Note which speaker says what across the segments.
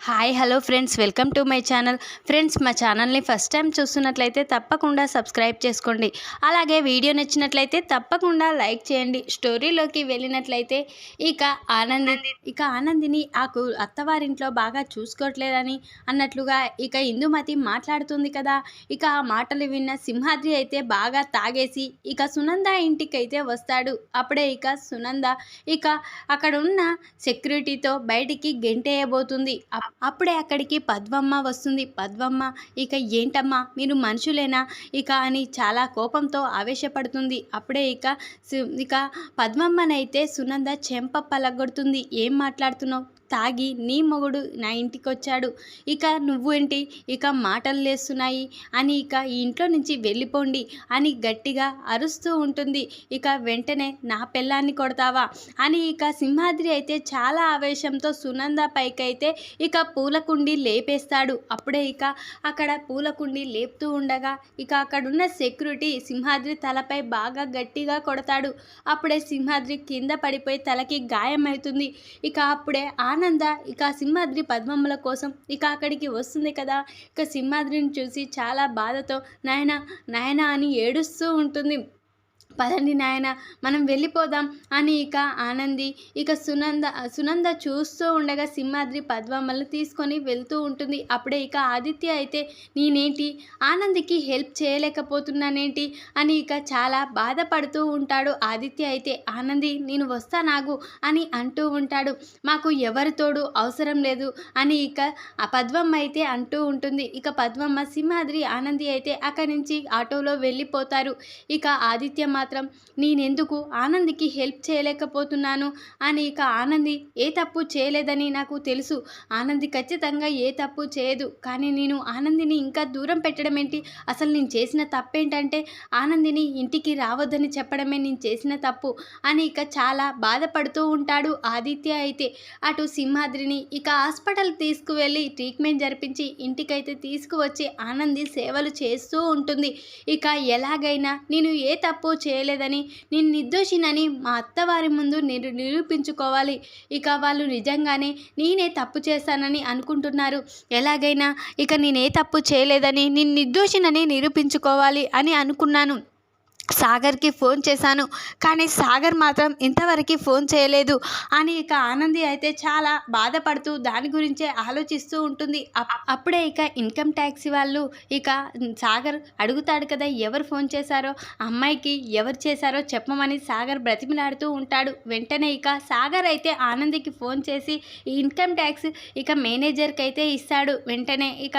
Speaker 1: Hi hello friends welcome to my channel friends మా ఛానల్ని first time చూస్తున్నట్లయితే తప్పకుండా సబ్స్క్రైబ్ చేసుకోండి. అలాగే వీడియో నచ్చినట్లయితే తప్పకుండా లైక్ చేయండి. స్టోరీలోకి వెళ్ళినట్లయితే ఇక ఆనంది ఇక ఆనందిని ఆ అత్తవారింట్లో బాగా చూసుకోవట్లేదని అన్నట్లుగా ఇక ఇందుమతి మాట్లాడుతుంది కదా. ఇక ఆ మాటలు విన్న సింహాద్రి అయితే బాగా తాగేసి ఇక సునంద ఇంటికి అయితే వస్తాడు. అప్పుడే ఇక సునంద ఇక అక్కడ ఉన్న సెక్యూరిటీతో బయటికి గెంటేయబోతుంది. అప్పుడే అక్కడికి పద్మమ్మ వస్తుంది. పద్మమ్మ ఇక ఏంటమ్మా? మీరు మనుషులేనా? ఇక అని చాలా కోపంతో ఆవేశపడుతుంది. అప్పుడే ఇక ఇక పద్మమ్మనైతే సునంద చెంప పలగొడుతుంది. ఏం మాట్లాడుతున్నావు? తాగి నీ మొగుడు నా ఇంటికి వచ్చాడు ఇక నువ్వేంటి? ఇక మాటలు లేస్తున్నాయి. అని ఇక ఈ ఇంట్లో నుంచి వెళ్ళిపోండి అని గట్టిగా అరుస్తూ ఉంటుంది. ఇక వెంటనే నా పెళ్ళాన్ని కొడతావా? అని ఇక సింహాద్రి అయితే చాలా ఆవేశంతో సునంద పైకైతే ఇక పూలకుండి లేపేస్తాడు. అప్పుడే ఇక అక్కడ పూలకుండి లేపుతూ ఉండగా ఇక అక్కడున్న సెక్యూరిటీ సింహాద్రి తలపై బాగా గట్టిగా కొడతాడు. అప్పుడే సింహాద్రి కింద పడిపోయి తలకి గాయమవుతుంది. ఇక అప్పుడే ఆనంద ఆనంద ఇక సింహాద్రి పద్మమ్మల కోసం ఇక అక్కడికి వస్తుంది కదా. ఇక సింహాద్రిని చూసి చాలా బాధతో నాయన నాయన అని ఏడుస్తూ ఉంటుంది. పదండి నాయన మనం వెళ్ళిపోదాం. అని ఇక ఆనంది ఇక సునంద సునంద చూస్తూ ఉండగా సింహాద్రి పద్మమ్మల్ని తీసుకొని వెళ్తూ ఉంటుంది. అప్పుడే ఇక ఆదిత్య అయితే నేనేంటి? ఆనందికి హెల్ప్ చేయలేకపోతున్నానేంటి? అని ఇక చాలా బాధపడుతూ ఉంటాడు ఆదిత్య అయితే. ఆనంది నేను వస్తానాగు అని అంటూ ఉంటాడు. మాకు ఎవరితోడు అవసరం లేదు అని ఇక ఆ పద్మమ్మ అయితే అంటూ ఉంటుంది. ఇక పద్మమ్మ సింహాద్రి ఆనంది అయితే అక్కడి నుంచి ఆటోలో వెళ్ళిపోతారు. ఇక ఆదిత్య మాత్రం నేనెందుకు ఆనందికి హెల్ప్ చేయలేకపోతున్నాను? అని ఇక ఆనంది ఏ తప్పు చేయలేదని నాకు తెలుసు. ఆనంది ఖచ్చితంగా ఏ తప్పు చేయదు. కానీ నేను ఆనందిని ఇంకా దూరం పెట్టడం ఏంటి? అసలు నేను చేసిన తప్పేంటంటే ఆనందిని ఇంటికి రావద్దని చెప్పడమే నేను చేసిన తప్పు అని ఇక చాలా బాధపడుతూ ఉంటాడు ఆదిత్య అయితే. అటు సింహాద్రిని ఇక హాస్పిటల్ తీసుకువెళ్ళి ట్రీట్మెంట్ జరిపించి ఇంటికైతే తీసుకువచ్చి ఆనంది సేవలు చేస్తూ ఉంటుంది. ఇక ఎలాగైనా నేను ఏ తప్పు చేయలేదని నేను నిర్దోషినని మా అత్తవారి ముందు నేను నిరూపించుకోవాలి. ఇక వాళ్ళు నిజంగానే నేనే తప్పు చేశానని అనుకుంటున్నారు. ఎలాగైనా ఇక నేనే తప్పు చేయలేదని నేను నిర్దోషినని నిరూపించుకోవాలి అని అనుకున్నాను. సాగర్కి ఫోన్ చేశాను. కానీ సాగర్ మాత్రం ఇంతవరకు ఫోన్ చేయలేదు. అని ఇక ఆనంది అయితే చాలా బాధపడుతూ దాని గురించే ఆలోచిస్తూ ఉంటుంది. అప్- అప్పుడే ఇక ఇన్కమ్ ట్యాక్స్ వాళ్ళు ఇక సాగర్ అడుగుతాడు కదా ఎవరు ఫోన్ చేశారో అమ్మాయికి ఎవరు చేశారో చెప్పమని సాగర్ బ్రతిమిలాడుతూ ఉంటాడు. వెంటనే ఇక సాగర్ అయితే ఆనందికి ఫోన్ చేసి ఈ ఇన్కమ్ ట్యాక్స్ ఇక మేనేజర్కి అయితే ఇస్తాడు. వెంటనే ఇక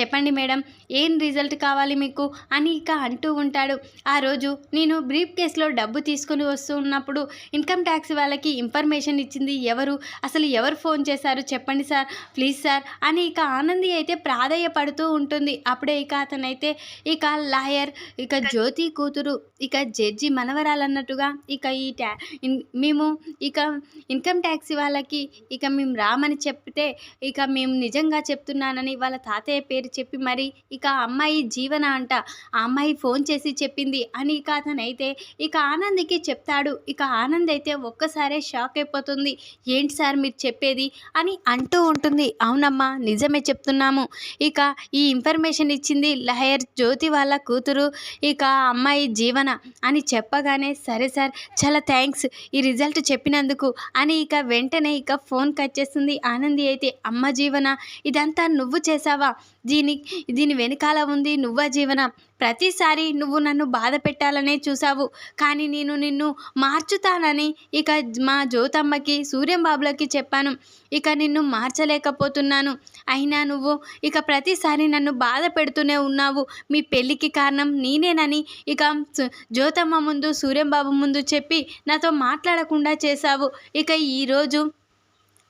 Speaker 1: చెప్పండి మేడం ఏం రిజల్ట్ కావాలి మీకు? అని ఇక అంటూ ఉంటాడు. ఆ రోజు నేను బ్రీఫ్ కేసులో డబ్బు తీసుకుని వస్తూ ఉన్నప్పుడు ఇన్కమ్ ట్యాక్స్ వాళ్ళకి ఇన్ఫర్మేషన్ ఇచ్చింది ఎవరు? అసలు ఎవరు ఫోన్ చేశారు? చెప్పండి సార్. Please sir. అని ఇక ఆనంది అయితే ప్రాధేయపడుతూ ఉంటుంది. అప్పుడే ఇక అతనైతే ఇక లాయర్ ఇక జ్యోతి కూతురు ఇక జడ్జి మనవరాలన్నట్టుగా ఇక ఈ ట్యా మేము ఇక ఇన్కమ్ ట్యాక్స్ వాళ్ళకి ఇక మేము రామని చెప్తే ఇక మేము నిజంగా చెప్తున్నానని వాళ్ళ తాతయ్య పేరు చెప్పి మరి ఇక అమ్మాయి జీవన అంట ఆ అమ్మాయి ఫోన్ చేసి చెప్పింది అని ఇక అతనైతే ఇక ఆనంద్కి చెప్తాడు. ఇక ఆనంద్ అయితే ఒక్కసారే షాక్ అయిపోతుంది. ఏంటి సార్ మీరు చెప్పేది? అని అంటూ ఉంటుంది. అవునమ్మా నిజమే చెప్తున్నాము. ఇక ఈ ఇన్ఫర్మేషన్ ఇచ్చింది లహయర్ జ్యోతి వాళ్ళ కూతురు. ఇక అమ్మాయి జీవన అని చెప్పగానే సరే సార్ చాలా థ్యాంక్స్ ఈ రిజల్ట్ చెప్పినందుకు. అని ఇక వెంటనే ఇక ఫోన్ కట్ చేస్తుంది. ఆనంది అయితే అమ్మ జీవన ఇదంతా నువ్వు చేసావా దీని దీని వెనకాల ఉంది నువ్వా జీవన. ప్రతిసారి నువ్వు నన్ను బాధ పెట్టాలనే చూసావు కానీ నేను నిన్ను మార్చుతానని ఇక మా జ్యోతమ్మకి సూర్యం బాబులకి చెప్పాను. ఇక నిన్ను మార్చలేకపోతున్నాను. అయినా నువ్వు ఇక ప్రతిసారి నన్ను బాధ పెడుతూనే ఉన్నావు. మీ పెళ్ళికి కారణం నేనేనని ఇక జ్యోతమ్మ ముందు సూర్యం బాబు ముందు చెప్పి నాతో మాట్లాడకుండా చేశావు. ఇక ఈరోజు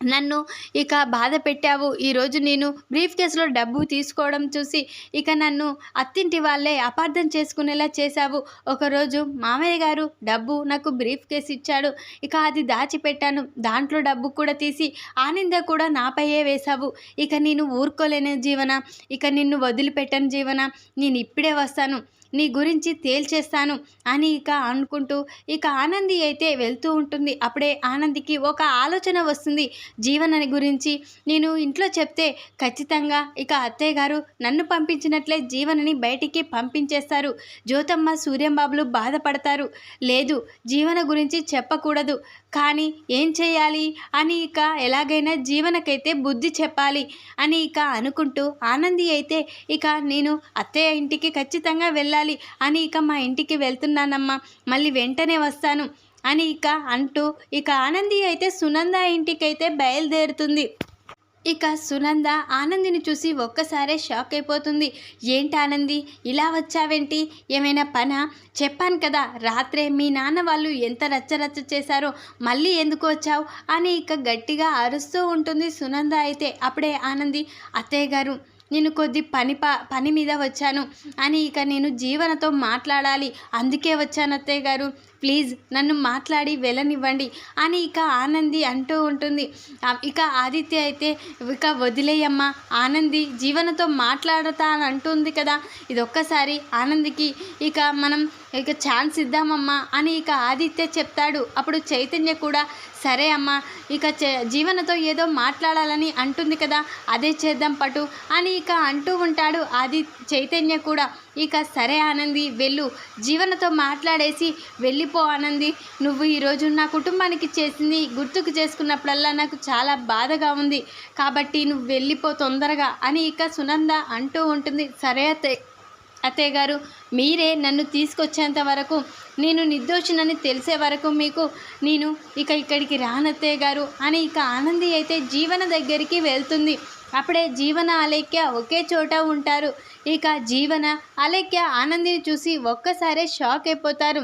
Speaker 1: నన్ను ఇక బాధ పెట్టావు. ఈరోజు నేను బ్రీఫ్ కేసులో డబ్బు తీసుకోవడం చూసి ఇక నన్ను అత్తింటి వాళ్ళే అపార్థం చేసుకునేలా చేశావు. ఒకరోజు మామయ్య గారు డబ్బు నాకు బ్రీఫ్ కేసు ఇచ్చాడు. ఇక అది దాచిపెట్టాను. దాంట్లో డబ్బు కూడా తీసి ఆనంద కూడా నాపైయే వేశావు. ఇక నేను ఊరుకోలేని జీవన ఇక నిన్ను వదిలిపెట్టను జీవన నేను ఇప్పుడే వస్తాను. నీ గురించి తేల్చేస్తాను అని ఇక అనుకుంటూ ఇక ఆనంది అయితే వెళ్తూ ఉంటుంది. అప్పుడే ఆనందికి ఒక ఆలోచన వస్తుంది. జీవనని గురించి నేను ఇంట్లో చెప్తే ఖచ్చితంగా ఇక అత్తయ్య గారు నన్ను పంపించినట్లే జీవనని బయటికి పంపించేస్తారు. జ్యోతమ్మ సూర్యంబాబులు బాధపడతారు. లేదు జీవన గురించి చెప్పకూడదు. కానీ ఏం చేయాలి? అని ఇక ఎలాగైనా జీవనకైతే బుద్ధి చెప్పాలి అని ఇక అనుకుంటూ ఆనంది అయితే ఇక నేను అత్తయ్య ఇంటికి ఖచ్చితంగా వెళ్ళాలి అని ఇక మా ఇంటికి వెళ్తున్నానమ్మా మళ్ళీ వెంటనే వస్తాను అని ఇక అంటూ ఇక ఆనంది అయితే సునంద ఇంటికైతే బయలుదేరుతుంది. ఇక సునంద ఆనందిని చూసి ఒక్కసారే షాక్ అయిపోతుంది. ఏంటి ఆనంది? ఇలా వచ్చావేంటి? ఏమైనా పనా? చెప్పాను కదా రాత్రే మీ నాన్న వాళ్ళు ఎంత రచ్చరచ్చ చేశారో మళ్ళీ ఎందుకు వచ్చావు? అని ఇక గట్టిగా అరుస్తూ ఉంటుంది సునంద అయితే. అప్పుడే ఆనంది అత్తయ్య గారు నేను కొద్ది పని ప పని మీద వచ్చాను. అని ఇక నేను జీవనతో మాట్లాడాలి. అందుకే వచ్చాను అత్తయ్య గారు. ప్లీజ్ నన్ను మాట్లాడి వెళ్ళనివ్వండి అని ఇక ఆనంది అంటూ ఉంటుంది. ఇక ఆదిత్య అయితే ఇక వదిలేయమ్మా ఆనంది జీవనతో మాట్లాడతా అని అంటుంది కదా. ఇది ఒక్కసారి ఆనందికి ఇక మనం ఇక ఛాన్స్ ఇద్దామమ్మా అని ఇక ఆదిత్య చెప్తాడు. అప్పుడు చైతన్య కూడా సరే అమ్మా ఇక చే జీవనతో ఏదో మాట్లాడాలని అంటుంది కదా అదే చేద్దాం పటు అని ఇక అంటూ ఉంటాడు ఆది చైతన్య కూడా. ఇక సరే ఆనంది వెళ్ళు. జీవనతో మాట్లాడేసి వెళ్ళిపో ఆనంది. నువ్వు ఈరోజు నా కుటుంబానికి చేసింది గుర్తుకు చేసుకున్నప్పుడల్లా నాకు చాలా బాధగా ఉంది. కాబట్టి నువ్వు వెళ్ళిపో తొందరగా అని ఇక సునంద అంటూ ఉంటుంది. సరే అతే అత్తయ్య గారు మీరే నన్ను తీసుకొచ్చేంత వరకు నేను నిర్దోషినని తెలిసే వరకు మీకు నేను ఇక ఇక్కడికి రానత్తయ్య గారు అని ఇక ఆనంది అయితే జీవన దగ్గరికి వెళ్తుంది. అప్పుడే జీవన అలేఖ్య ఒకే చోట ఉంటారు. ఇక జీవన అలేఖ్య ఆనందిని చూసి ఒక్కసారే షాక్ అయిపోతారు.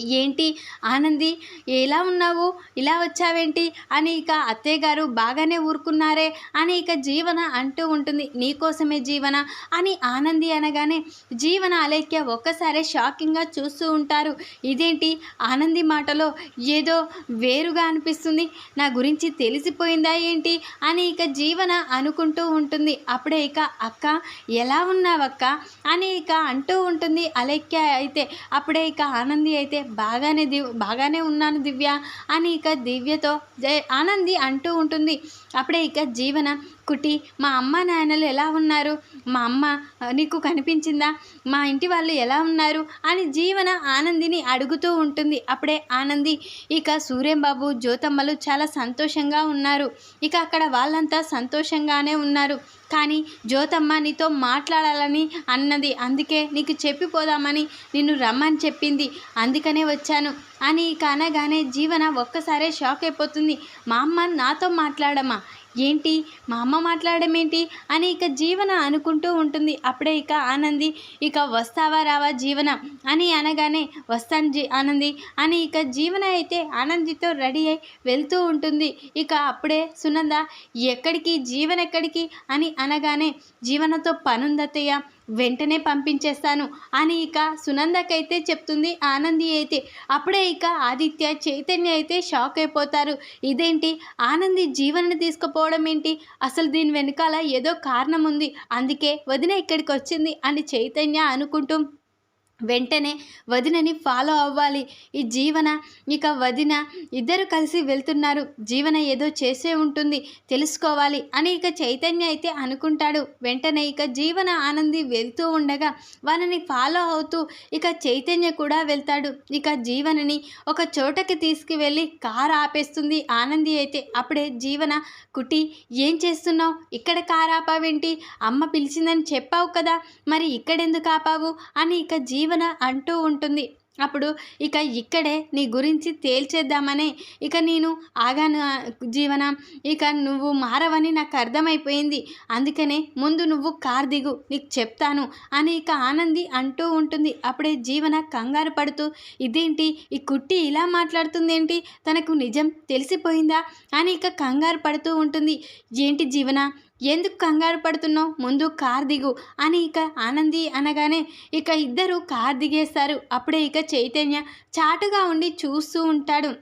Speaker 1: ఏంటి? ఆనంది ఎలా ఉన్నావు? ఇలా వచ్చావేంటి? అని ఇక అత్తయ్య గారు బాగానే ఊరుకున్నారే అని ఇక జీవన అంటూ ఉంటుంది. నీకోసమే జీవన? అని ఆనంది అనగానే జీవన అలేఖ్య ఒక్కసారే షాకింగ్గా చూస్తూ ఉంటారు. ఇదేంటి? ఆనంది మాటలో ఏదో వేరుగా అనిపిస్తుంది. నా గురించి తెలిసిపోయిందా ఏంటి? అని ఇక జీవన అనుకుంటూ ఉంటుంది. అప్పుడే ఇక అక్క ఎలా ఉన్నావక్క? అని ఇక అంటూ ఉంటుంది అలేఖ్య అయితే. అప్పుడే ఇక ఆనంది అయితే బాగానే దివ్ బాగానే ఉన్నాను దివ్య అని ఇక దివ్యతో జై ఆనంది అంటూ ఉంటుంది. అప్పుడే ఇక జీవన కుటి మా అమ్మ నాన్నలు ఎలా ఉన్నారు? మా అమ్మ నీకు కనిపించిందా? మా ఇంటి వాళ్ళు ఎలా ఉన్నారు? అని జీవన ఆనందిని అడుగుతూ ఉంటుంది. అప్పుడే ఆనంది ఇక సూర్యంబాబు జ్యోతమ్మలు చాలా సంతోషంగా ఉన్నారు. ఇక అక్కడ వాళ్ళంతా సంతోషంగానే ఉన్నారు. కానీ జ్యోతమ్మ నీతో మాట్లాడాలని అన్నది. అందుకే నీకు చెప్పిపోదామని నిన్ను రమ్మని చెప్పింది. అందుకనే వచ్చాను. అని ఇక అనగానే జీవన ఒక్కసారే షాక్ అయిపోతుంది. మా అమ్మ నాతో మాట్లాడమ్మా. ఏంటి? మా అమ్మ మాట్లాడడం ఏంటి అని ఇక జీవన అనుకుంటూ ఉంటుంది. అప్పుడే ఇక ఆనంది ఇక వస్తావా రావా జీవన? అని అనగానే వస్తాను జీ ఆనంది అని ఇక జీవన అయితే ఆనందితో రెడీ అయి వెళ్తూ ఉంటుంది. ఇక అప్పుడే సునంద ఎక్కడికి? జీవన ఎక్కడికి? అని అనగానే జీవనతో పనుందత్తయ్య. వెంటనే పంపించేస్తాను అని ఇక సునందకైతే చెప్తుంది ఆనంది అయితే. అప్పుడే ఇక ఆదిత్య చైతన్య అయితే షాక్ అయిపోతారు. ఇదేంటి? ఆనంది జీవనని తీసుకుపోవడం ఏంటి? అసలు దీని వెనకాల ఏదో కారణం ఉంది. అందుకే వదిన ఇక్కడికి వచ్చింది అని చైతన్య అనుకుంటూ వెంటనే వదినని ఫాలో అవ్వాలి. ఈ జీవన ఇక వదిన ఇద్దరు కలిసి వెళ్తున్నారు. జీవన ఏదో చేసే ఉంటుంది తెలుసుకోవాలి అని ఇక చైతన్య అయితే అనుకుంటాడు. వెంటనే ఇక జీవన ఆనంది వెళ్తూ ఉండగా వాళ్ళని ఫాలో అవుతూ ఇక చైతన్య కూడా వెళ్తాడు. ఇక జీవనని ఒక చోటకి తీసుకువెళ్ళి కారు ఆపేస్తుంది ఆనంది అయితే. అప్పుడే జీవన కుటి ఏం చేస్తున్నావు? ఇక్కడ కారు ఆపావేంటి? అమ్మ పిలిచిందని చెప్పావు కదా మరి ఇక్కడెందుకు ఆపావు? అని ఇక జీవన అంటూ ఉంటుంది. అప్పుడు ఇక ఇక్కడే నీ గురించి తేల్చేద్దామనే ఇక నేను ఆగాను జీవన. ఇక నువ్వు మారవని నాకు అర్థమైపోయింది. అందుకనే ముందు నువ్వు కార్ దిగు నీకు చెప్తాను అని ఇక ఆనంది అంటూ ఉంటుంది. అప్పుడే జీవన కంగారు పడుతూ ఇదేంటి? ఈ కుట్టి ఇలా మాట్లాడుతుందేంటి? తనకు నిజం తెలిసిపోయిందా? అని ఇక కంగారు పడుతూ ఉంటుంది. ఏంటి జీవన? ఎందుకు కంగారు పడుతున్నావు? ముందు కార్ దిగు అని ఇక ఆనంది అనగానే ఇక ఇద్దరు కార్ దిగేస్తారు. అప్పుడే ఇక చైతన్య చాటుగా ఉండి చూస్తూ ఉంటాడు.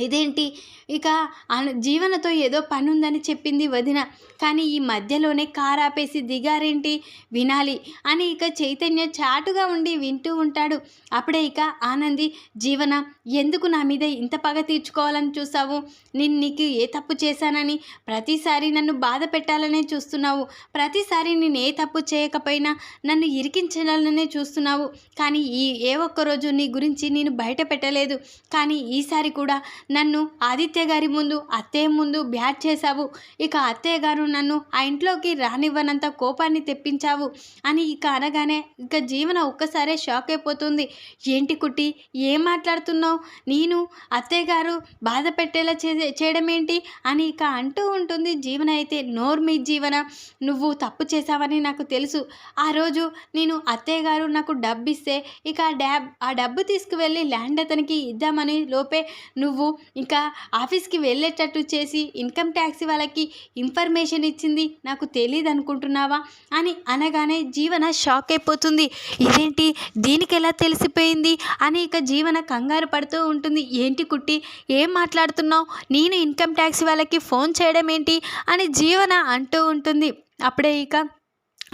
Speaker 1: ఇదేంటి? ఇక జీవనతో ఏదో పని ఉందని చెప్పింది వదిన. కానీ ఈ మధ్యలోనే కారు ఆపేసి దిగారేంటి? వినాలి. అని ఇక చైతన్య చాటుగా ఉండి వింటూ ఉంటాడు. అప్పుడే ఇక ఆనంది జీవన ఎందుకు నా మీద ఇంత పగ తీర్చుకోవాలని చూసావు? నేను నీకు ఏ తప్పు చేశానని ప్రతిసారి నన్ను బాధ పెట్టాలనే చూస్తున్నావు. ప్రతిసారి నేను ఏ తప్పు చేయకపోయినా నన్ను ఇరికించాలనే చూస్తున్నావు. కానీ ఈ ఏ ఒక్కరోజు నీ గురించి నేను బయట పెట్టలేదు. కానీ ఈసారి కూడా నన్ను ఆదిత్య గారి ముందు అత్తయ్య ముందు బ్యాట్ చేశావు. ఇక అత్తయ్య గారు నన్ను ఆ ఇంట్లోకి రానివ్వనంత కోపాన్ని తెప్పించావు అని ఇక అనగానే ఇక జీవన ఒక్కసారే షాక్ అయిపోతుంది. ఏంటి కుట్టి ఏం మాట్లాడుతున్నావు? నేను అత్తయ్య గారు బాధ పెట్టేలా చే చేయడం ఏంటి అని ఇక అంటూ ఉంటుంది జీవన. అయితే నోర్ మీ జీవన నువ్వు తప్పు చేశావని నాకు తెలుసు. ఆ రోజు నేను అత్తయ్య గారు నాకు డబ్బు ఇస్తే ఇక ఆ డ్యాబ్ ఆ డబ్బు తీసుకువెళ్ళి ల్యాండ్ అతనికి ఇద్దామని లోపే నువ్వు ఇంకా ఆఫీస్కి వెళ్ళేటట్టు చేసి ఇన్కమ్ ట్యాక్స్ వాళ్ళకి ఇన్ఫర్మేషన్ ఇచ్చింది. నాకు తెలియదు అనుకుంటున్నావా? అని అనగానే జీవన షాక్ అయిపోతుంది. ఇదేంటి? దీనికి ఎలా తెలిసిపోయింది? అని ఇక జీవన కంగారు పడుతూ ఉంటుంది. ఏంటి కుట్టి? ఏం మాట్లాడుతున్నావు? నేను ఇన్కమ్ ట్యాక్స్ వాళ్ళకి ఫోన్ చేయడం ఏంటి? అని జీవన అంటూ ఉంటుంది. అప్పుడే ఇక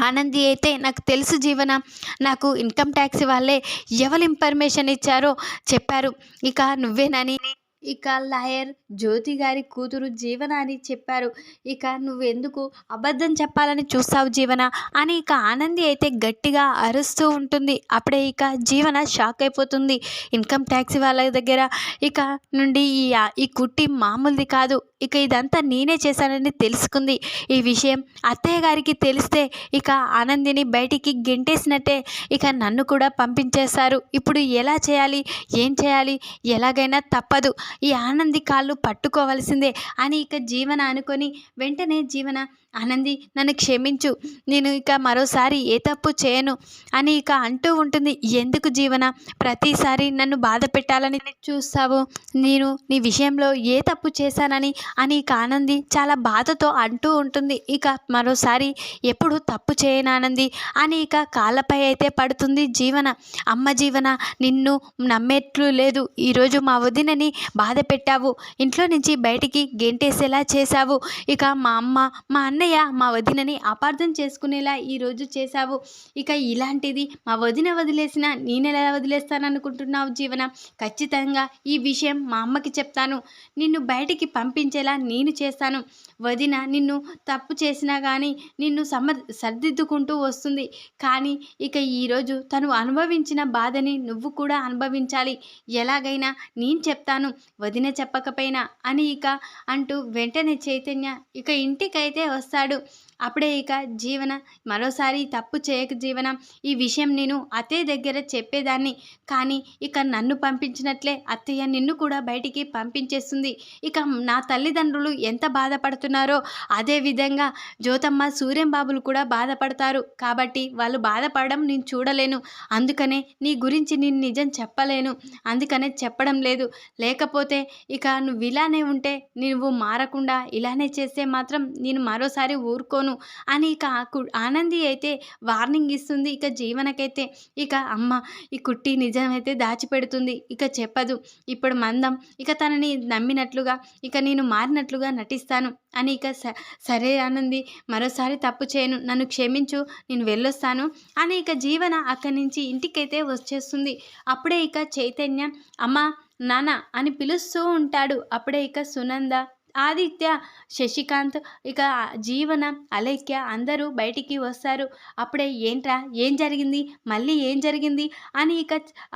Speaker 1: ఆనంది అయితే నాకు తెలుసు జీవన నాకు ఇన్కమ్ ట్యాక్స్ వాళ్ళే ఎవరు ఇన్ఫర్మేషన్ ఇచ్చారో చెప్పారు. ఇక నువ్వేనని ఇక లాయర్ జ్యోతి గారి కూతురు జీవన అని చెప్పారు. ఇక నువ్వెందుకు అబద్ధం చెప్పాలని చూస్తావు జీవన? అని ఇక ఆనంది అయితే గట్టిగా అరుస్తూ ఉంటుంది. అప్పుడే ఇక జీవన షాక్ అయిపోతుంది. ఇన్కమ్ ట్యాక్స్ వాళ్ళ దగ్గర ఇక నుండి ఈ ఈ కుట్టి మామూలుది కాదు. ఇక ఇదంతా నేనే చేశానని తెలుసుకుంది. ఈ విషయం అత్తయ్య గారికి తెలిస్తే ఇక ఆనందిని బయటికి గెంటేసినట్టే ఇక నన్ను కూడా పంపించేశారు. ఇప్పుడు ఎలా చేయాలి? ఏం చేయాలి? ఎలాగైనా తప్పదు. ఈ ఆనంది కాళ్ళు పట్టుకోవాల్సిందే అని ఇక జీవన అనుకొని వెంటనే జీవన ఆనంది నన్ను క్షమించు. నేను ఇక మరోసారి ఏ తప్పు చేయను అని ఇక అంటూ ఉంటుంది. ఎందుకు జీవన? ప్రతిసారి నన్ను బాధ పెట్టాలని చూస్తావు. నేను నీ విషయంలో ఏ తప్పు చేశానని అని ఇక ఆనంది చాలా బాధతో అంటూ ఉంటుంది. ఇక మరోసారి ఎప్పుడు తప్పు చేయను ఆనంది అని ఇక కాళ్ళపై అయితే పడుతుంది జీవన. అమ్మ జీవన నిన్ను నమ్మేట్లు లేదు. ఈరోజు మా వదినని బాధ పెట్టావు. ఇంట్లో నుంచి బయటికి గెంటేసేలా చేశావు. ఇక మా అమ్మ మా అన్న అన్నయ్య మా వదినని అపార్థం చేసుకునేలా ఈరోజు చేశావు. ఇక ఇలాంటిది మా వదిన వదిలేసిన నేను ఎలా వదిలేస్తాను అనుకుంటున్నావు జీవన? ఖచ్చితంగా ఈ విషయం మా అమ్మకి చెప్తాను. నిన్ను బయటికి పంపించేలా నేను చేస్తాను. వదిన నిన్ను తప్పు చేసినా కానీ నిన్ను సమ సర్దిద్దుకుంటూ వస్తుంది. కానీ ఇక ఈరోజు తను అనుభవించిన బాధని నువ్వు కూడా అనుభవించాలి. ఎలాగైనా నేను చెప్తాను వదిన చెప్పకపోయినా అని ఇక అంటూ వెంటనే చైతన్య ఇక ఇంటికైతే వస్తాడు. అప్పుడే ఇక జీవన మరోసారి తప్పు చేయక జీవన ఈ విషయం నేను అత్తయ్య దగ్గర చెప్పేదాన్ని. కానీ ఇక నన్ను పంపించినట్లే అత్తయ్య నిన్ను కూడా బయటికి పంపించేస్తుంది. ఇక నా తల్లిదండ్రులు ఎంత బాధపడుతున్నారో అదే విధంగా జ్యోతమ్మ సూర్యం బాబులు కూడా బాధపడతారు. కాబట్టి వాళ్ళు బాధపడడం నేను చూడలేను. అందుకనే నీ గురించి నేను నిజం చెప్పలేను. అందుకనే చెప్పడం లేదు. లేకపోతే ఇక నువ్వు ఇలానే ఉంటే నువ్వు మారకుండా ఇలానే చేస్తే మాత్రం నేను మరోసారి ఊరుకోను. అని ఇక ఆ కు- ఆనంది అయితే వార్నింగ్ ఇస్తుంది. ఇక జీవనకైతే ఇక అమ్మ ఈ కుట్టి నిజమైతే దాచిపెడుతుంది. ఇక చెప్పదు. ఇప్పుడు మందం ఇక తనని నమ్మినట్లుగా ఇక నేను మారినట్లుగా నటిస్తాను. అని ఇక స- సరే ఆనంది మరోసారి తప్పు చేయను. నన్ను క్షమించు నేను వెళ్ళొస్తాను. అని ఇక జీవన అక్కడి నుంచి ఇంటికైతే వచ్చేస్తుంది. అప్పుడే ఇక చైతన్య అమ్మ నాన్న అని పిలుస్తూ ఉంటాడు. అప్పుడే ఇక సునంద ఆదిత్య శశికాంత్ ఇక జీవన అలైక్య అందరూ బయటికి వస్తారు. అప్పుడే ఏంట్రా? ఏం జరిగింది? మళ్ళీ ఏం జరిగింది? అని ఇక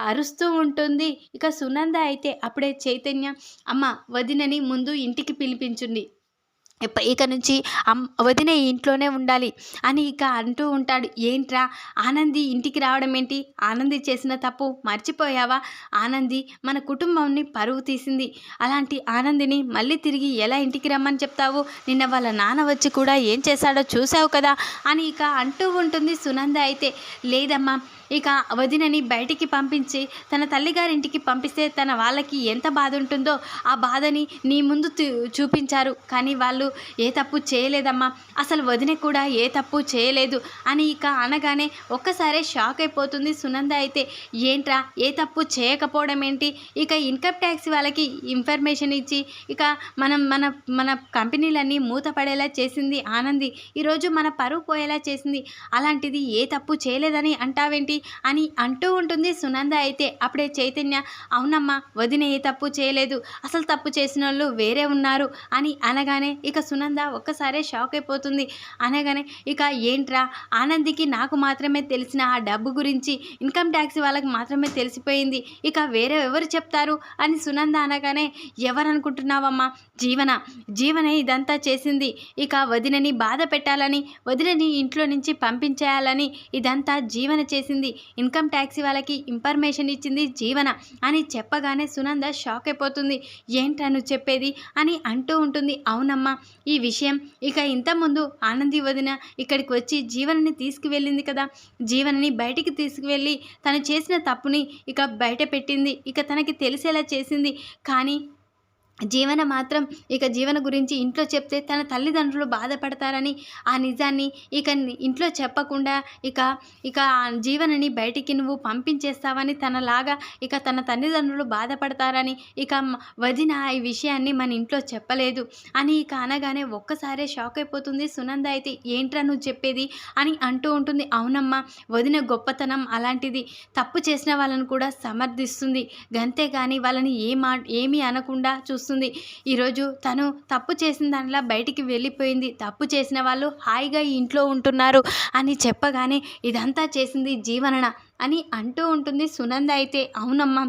Speaker 1: అరుస్తూ ఉంటుంది. ఇక సునంద అయితే అప్పుడే చైతన్య అమ్మ వదినని ముందు ఇంటికి పిలిపించుండి. ఇక నుంచి అమ్ వదిన ఇంట్లోనే ఉండాలి అని ఇక అంటూ ఉంటాడు. ఏంట్రా? ఆనంది ఇంటికి రావడం ఏంటి? ఆనంది చేసిన తప్పు మర్చిపోయావా? ఆనంది మన కుటుంబంని పరువు తీసింది. అలాంటి ఆనందిని మళ్ళీ తిరిగి ఎలా ఇంటికి రమ్మని చెప్తావు? నిన్న వాళ్ళ నాన్న వచ్చి కూడా ఏం చేశాడో చూసావు కదా అని ఇక అంటూ ఉంటుంది సునంద అయితే. లేదమ్మా ఇక వదినని బయటికి పంపించి తన తల్లిగారింటికి పంపిస్తే తన వాళ్ళకి ఎంత బాధ ఉంటుందో ఆ బాధని నీ ముందు చూపించారు. కానీ వాళ్ళు ఏ తప్పు చేయలేదమ్మా. అసలు వదిన కూడా ఏ తప్పు చేయలేదు అని ఇక అనగానే ఒక్కసారే షాక్ అయిపోతుంది సునంద అయితే. ఏంట్రా ఏ తప్పు చేయకపోవడం ఏంటి? ఇక ఇన్కమ్ ట్యాక్స్ వాళ్ళకి ఇన్ఫర్మేషన్ ఇచ్చి ఇక మనం మన మన కంపెనీలన్నీ మూతపడేలా చేసింది ఆనంది. ఈరోజు మన పరువు పోయేలా చేసింది. అలాంటిది ఏ తప్పు చేయలేదని అంటావేంటి? అని అంటూ ఉంటుంది సునంద అయితే. అప్పుడే చైతన్య అవునమ్మా వదిన ఏ తప్పు చేయలేదు. అసలు తప్పు చేసిన వాళ్ళు వేరే ఉన్నారు అని అనగానే ఇక సునంద ఒక్కసారే షాక్ అయిపోతుంది. అనగానే ఇక ఏంట్రా ఆనందికి నాకు మాత్రమే తెలిసిన ఆ డబ్బు గురించి ఇన్కమ్ ట్యాక్స్ వాళ్ళకి మాత్రమే తెలిసిపోయింది. ఇక వేరే ఎవరు చెప్తారు? అని సునంద అనగానే ఎవరనుకుంటున్నావమ్మా? జీవన జీవనే ఇదంతా చేసింది. ఇక వదినని బాధ పెట్టాలని వదినని ఇంట్లో నుంచి పంపించేయాలని ఇదంతా జీవన చేసింది. ఇన్కమ్ ట్యాక్స్ వాళ్ళకి ఇన్ఫర్మేషన్ ఇచ్చింది జీవన అని చెప్పగానే సునంద షాక్ అయిపోతుంది. ఏంట్రా నువ్వు చెప్పేది? అని అంటూ ఉంటుంది. అవునమ్మా ఈ విషయం ఇక ఇంతకుముందు ఆనంది వదిన ఇక్కడికి వచ్చి జీవనని తీసుకువెళ్ళింది కదా. జీవనని బయటికి తీసుకువెళ్ళి తను చేసిన తప్పుని ఇక బయట పెట్టింది. ఇక తనకి తెలిసేలా చేసింది. కానీ జీవన మాత్రం ఇక జీవన గురించి ఇంట్లో చెప్తే తన తల్లిదండ్రులు బాధపడతారని ఆ నిజాన్ని ఇక ఇంట్లో చెప్పకుండా ఇక ఇక ఆ జీవనని బయటికి నువ్వు పంపించేస్తావని తనలాగా ఇక తన తల్లిదండ్రులు బాధపడతారని ఇక వదిన ఈ విషయాన్ని మన ఇంట్లో చెప్పలేదు అని ఇక అనగానే ఒక్కసారే షాక్ అయిపోతుంది. సునంద అయితే ఏంట్రా నువ్వు చెప్పేది అని అంటూ ఉంటుంది. అవునమ్మా వదిన గొప్పతనం అలాంటిది. తప్పు చేసిన వాళ్ళని కూడా సమర్థిస్తుంది. గంతేగాని కానీ వాళ్ళని ఏ మా ఏమీ అనకుండా చూస్తుంది. ఈరోజు తను తప్పు చేసిన దానిలా బయటికి వెళ్ళిపోయింది. తప్పు చేసిన వాళ్ళు హాయిగా ఇంట్లో ఉంటున్నారు అని చెప్పగానే ఇదంతా చేసింది జీవనన అని అంటూ ఉంటుంది సునంద అయితే. అవునమ్మా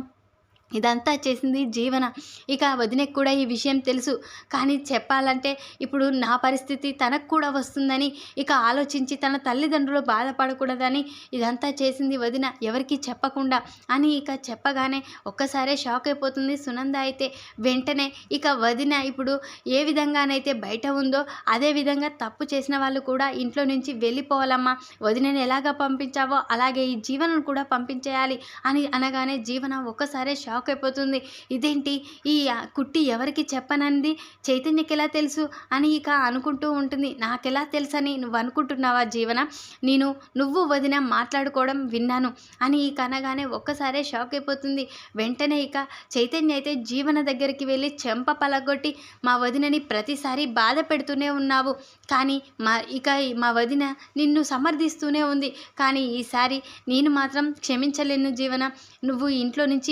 Speaker 1: ఇదంతా చేసింది జీవన. ఇక వదినకు కూడా ఈ విషయం తెలుసు. కానీ చెప్పాలంటే ఇప్పుడు నా పరిస్థితి తనకు కూడా వస్తుందని ఇక ఆలోచించి తన తల్లిదండ్రులు బాధపడకూడదని ఇదంతా చేసింది వదిన. ఎవరికి చెప్పకుండా అని ఇక చెప్పగానే ఒక్కసారే షాక్ అయిపోతుంది సునంద అయితే. వెంటనే ఇక వదిన ఇప్పుడు ఏ విధంగానైతే బయట ఉందో అదే విధంగా తప్పు చేసిన వాళ్ళు కూడా ఇంట్లో నుంచి వెళ్ళిపోవాలమ్మా. వదినని ఎలాగ పంపించావో అలాగే ఈ జీవనను కూడా పంపించేయాలి అని అనగానే జీవన ఒక్కసారే షాక్ షాక్ అయిపోతుంది ఇదేంటి? ఈ కుట్టి ఎవరికి చెప్పనంది? చైతన్యకి ఎలా తెలుసు? అని ఇక అనుకుంటూ ఉంటుంది. నాకెలా తెలుసని నువ్వు అనుకుంటున్నావా జీవన? నేను నువ్వు వదిన మాట్లాడుకోవడం విన్నాను. అని ఇక అనగానే ఒక్కసారే షాక్ అయిపోతుంది వెంటనే ఇక చైతన్య అయితే జీవన దగ్గరికి వెళ్ళి చెంప పలగొట్టి మా వదినని ప్రతిసారి బాధ పెడుతూనే ఉన్నావు. కానీ మా ఇక ఈ మా వదిన నిన్ను సమర్థిస్తూనే ఉంది. కానీ ఈసారి నేను మాత్రం క్షమించలేను జీవన. నువ్వు ఇంట్లో నుంచి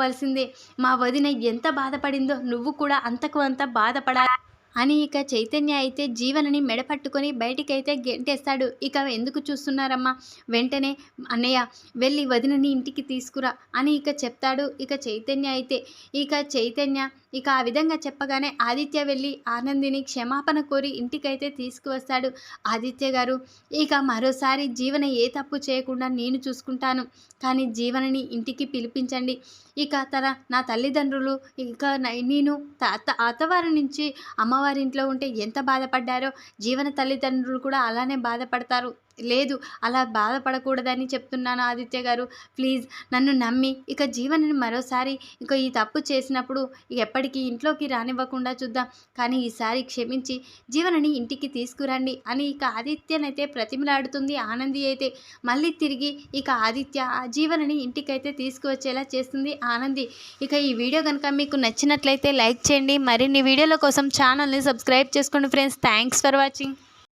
Speaker 1: వెళ్ళిపోవాల్సిందే మా వదిన ఎంత బాధపడిందో నువ్వు కూడా అంతకు అంత బాధపడాలి. అని ఇక చైతన్య అయితే జీవనని మెడపట్టుకొని బయటికైతే గెంటేస్తాడు. ఇక ఎందుకు చూస్తున్నారమ్మా? వెంటనే అన్నయ్య వెళ్ళి వదినని ఇంటికి తీసుకురా అని ఇక చెప్తాడు. ఇక చైతన్య అయితే ఇక చైతన్య ఇక ఆ విధంగా చెప్పగానే ఆదిత్య వెళ్ళి ఆనందిని క్షమాపణ కోరి ఇంటికైతే తీసుకువస్తాడు ఆదిత్య గారు. ఇక మరోసారి జీవన ఏ తప్పు చేయకుండా నేను చూసుకుంటాను కానీ జీవనని ఇంటికి పిలిపించండి. ఇక తన నా తల్లిదండ్రులు ఇక నేను అత్త అత్తవారి నుంచి అమ్మవారి ఇంట్లో ఉంటే ఎంత బాధపడ్డారో జీవన తల్లిదండ్రులు కూడా అలానే బాధపడతారు. లేదు అలా బాధపడకూడదని చెప్తున్నాను ఆదిత్య గారు. ప్లీజ్ నన్ను నమ్మి ఇక జీవనని మరోసారి ఇక ఈ తప్పు చేసినప్పుడు ఎప్పటికీ ఇంట్లోకి రానివ్వకుండా చూద్దాం. కానీ ఈసారి క్షమించి జీవనని ఇంటికి తీసుకురండి అని ఇక ఆదిత్యనైతే ప్రతిమలాడుతుంది ఆనంది అయితే. మళ్ళీ తిరిగి ఇక ఆదిత్య ఆ జీవనని ఇంటికైతే తీసుకువచ్చేలా చేస్తుంది ఆనంది. ఇక ఈ వీడియో కనుక మీకు నచ్చినట్లయితే లైక్ చేయండి. మరిన్ని వీడియోల కోసం ఛానల్ని సబ్స్క్రైబ్ చేసుకోండి ఫ్రెండ్స్. Thanks for watching.